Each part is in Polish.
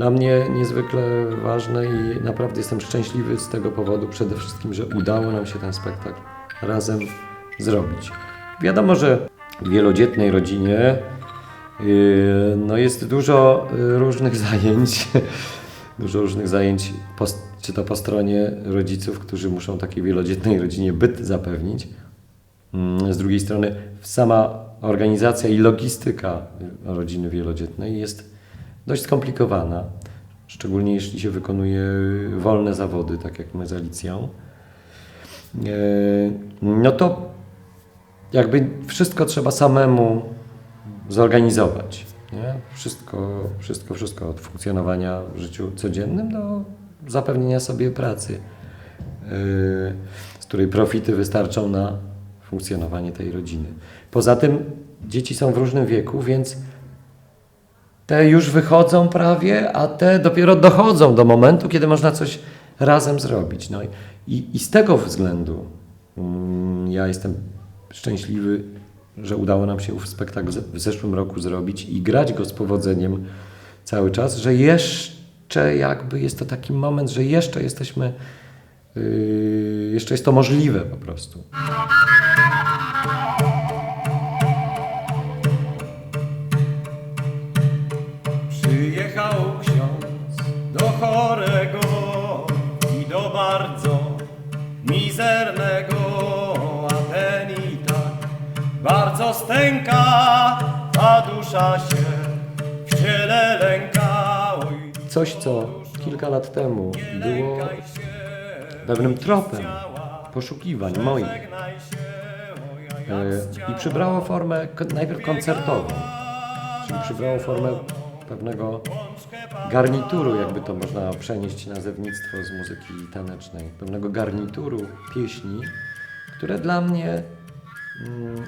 dla mnie niezwykle ważne i naprawdę jestem szczęśliwy z tego powodu przede wszystkim, że udało nam się ten spektakl razem zrobić. Wiadomo, że w wielodzietnej rodzinie yy, no jest dużo yy, różnych zajęć, dużo różnych zajęć, czy to po stronie rodziców, którzy muszą takiej wielodzietnej rodzinie byt zapewnić, Mm, Z drugiej strony sama organizacja i logistyka rodziny wielodzietnej jest dość skomplikowana, szczególnie jeśli się wykonuje wolne zawody, tak jak my z Alicją. E, No to jakby wszystko trzeba samemu zorganizować. Nie? Wszystko, wszystko, wszystko od funkcjonowania w życiu codziennym do zapewnienia sobie pracy, yy, z której profity wystarczą na funkcjonowanie tej rodziny. Poza tym dzieci są w różnym wieku, więc te już wychodzą prawie, a te dopiero dochodzą do momentu, kiedy można coś razem zrobić. No i, i, z tego względu mm, ja jestem szczęśliwy, że udało nam się spektakl w zeszłym roku zrobić i grać go z powodzeniem cały czas, że jeszcze jakby jest to taki moment, że jeszcze jesteśmy, yy, jeszcze jest to możliwe po prostu. Stęka, a dusza się w ciele lęka. Coś, co kilka lat temu było pewnym tropem poszukiwań moich E, I przybrało formę najpierw koncertową, czyli przybrało formę pewnego garnituru, jakby to można przenieść nazewnictwo z muzyki tanecznej, pewnego garnituru pieśni, które dla mnie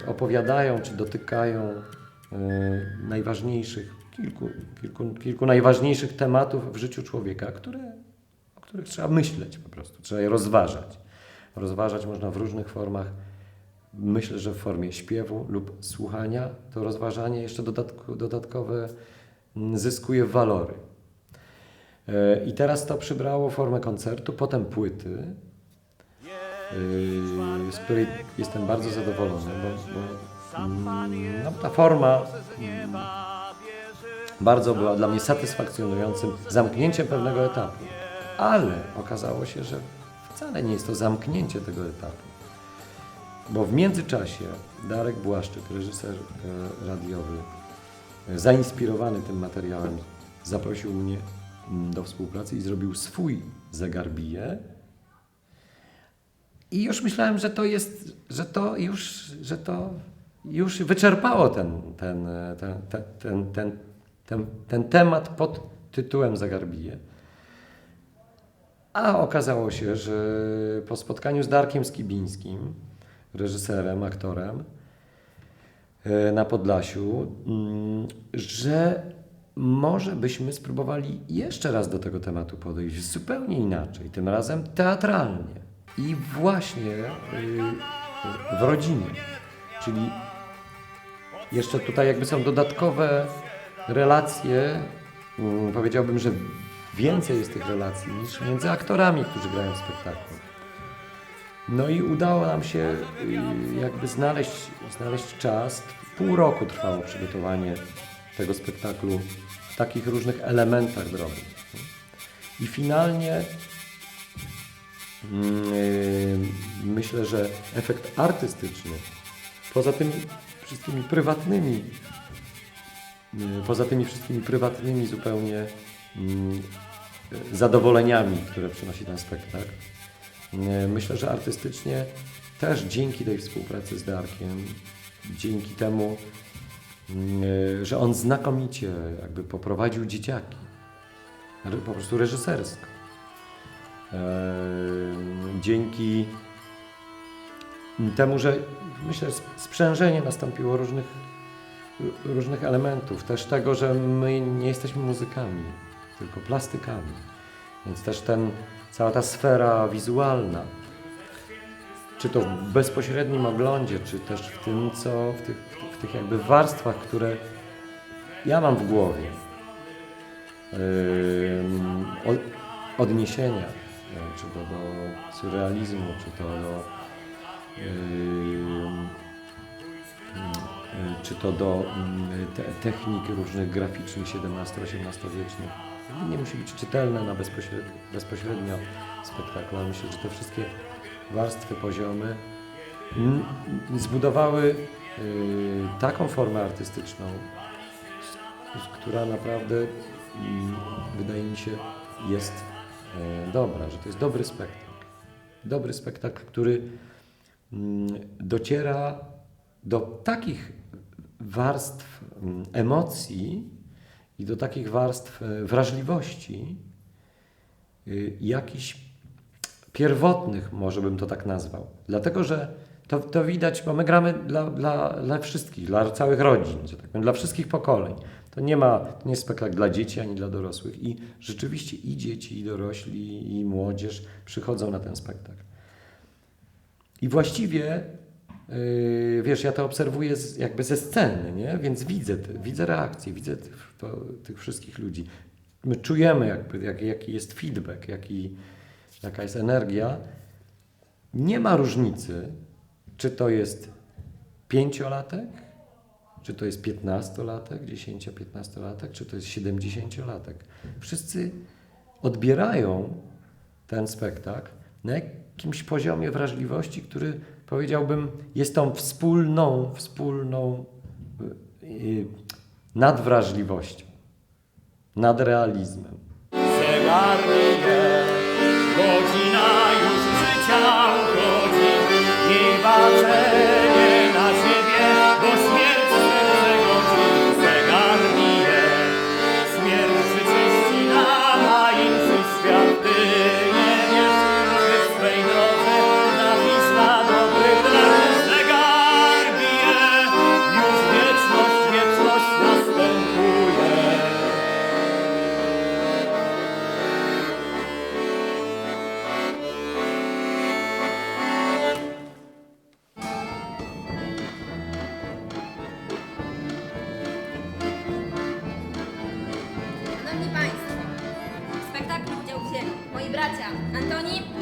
opowiadają czy dotykają e, najważniejszych, kilku, kilku, kilku najważniejszych tematów w życiu człowieka, które, o których trzeba myśleć po prostu, trzeba je rozważać. Rozważać można w różnych formach. Myślę, że w formie śpiewu lub słuchania to rozważanie jeszcze dodatkowe mm, zyskuje walory. E, I teraz to przybrało formę koncertu, potem płyty, z której jestem bardzo zadowolony, bo, bo mm, no, ta forma mm, bardzo była dla mnie satysfakcjonującym zamknięciem pewnego etapu. Ale okazało się, że wcale nie jest to zamknięcie tego etapu. Bo w międzyczasie Darek Błaszczyk, reżyser e, radiowy, e, zainspirowany tym materiałem, zaprosił mnie mm, do współpracy i zrobił swój zegar bije. I już myślałem, że to jest, że to już, że to już wyczerpało ten, ten, ten, ten, ten, ten, ten, ten temat pod tytułem zegar bije. A okazało się, że po spotkaniu z Darkiem Skibińskim, reżyserem, aktorem e, na Podlasiu, mm, że może byśmy spróbowali jeszcze raz do tego tematu podejść zupełnie inaczej, tym razem teatralnie i właśnie y, w rodzinie. Czyli jeszcze tutaj jakby są dodatkowe relacje, mm, powiedziałbym, że więcej jest tych relacji niż między aktorami, którzy grają w spektaklu. No i udało nam się y, jakby znaleźć, znaleźć czas. Pół roku trwało przygotowanie tego spektaklu w takich różnych elementach drobnych. I finalnie myślę, że efekt artystyczny, poza tymi wszystkimi prywatnymi, y, poza tymi wszystkimi prywatnymi zupełnie mm, y, zadowoleniami, które przynosi ten spektakl, y, myślę, że artystycznie też dzięki tej współpracy z Darkiem, dzięki temu, y, że on znakomicie jakby poprowadził dzieciaki, po prostu reżysersko. Eee, Dzięki temu, że myślę, sp- sprzężenie nastąpiło różnych, różnych elementów. Też tego, że my nie jesteśmy muzykami, tylko plastykami. Więc też ten, cała ta sfera wizualna, czy to w bezpośrednim oglądzie, czy też w tym, co w tych, w tych jakby warstwach, które ja mam w głowie. o- odniesienia, czy to do surrealizmu, czy to do ym, y, czy to do mm, te, technik różnych graficznych XVII-XVIII wiecznych. Nie musi być czytelne na bezpośrednio, bezpośrednio spektaklu, ale myślę, że te wszystkie warstwy, poziomy mm, zbudowały taką formę artystyczną, która naprawdę mm, wydaje mi się jest e, dobra, że to jest dobry spektakl. Dobry spektakl, który mm, dociera do takich warstw mm, emocji i do takich warstw e, wrażliwości, y, jakichś pierwotnych, może bym to tak nazwał. Dlatego, że to, to widać, bo my gramy dla, dla, dla wszystkich, dla całych rodzin, tak powiem, dla wszystkich pokoleń. To nie ma, to nie jest spektakl dla dzieci ani dla dorosłych. I rzeczywiście i dzieci, i dorośli, i młodzież przychodzą na ten spektakl. I właściwie, yy, wiesz, ja to obserwuję z, jakby ze sceny, nie? więc widzę, te, widzę reakcje, widzę tych, to, tych wszystkich ludzi. My czujemy, jakby, jak, jaki jest feedback, jaki, jaka jest energia. Nie ma różnicy, czy to jest pięciolatek, czy to jest piętnastolatek, dziesięcio-piętnastolatek, czy to jest siedemdziesięciolatek. Wszyscy odbierają ten spektakl na jakimś poziomie wrażliwości, który powiedziałbym jest tą wspólną, wspólną yy, nadwrażliwością, nadrealizmem. Zegar bije, godzina już życia uchodzi. Nie patrzenie bracia Antoni,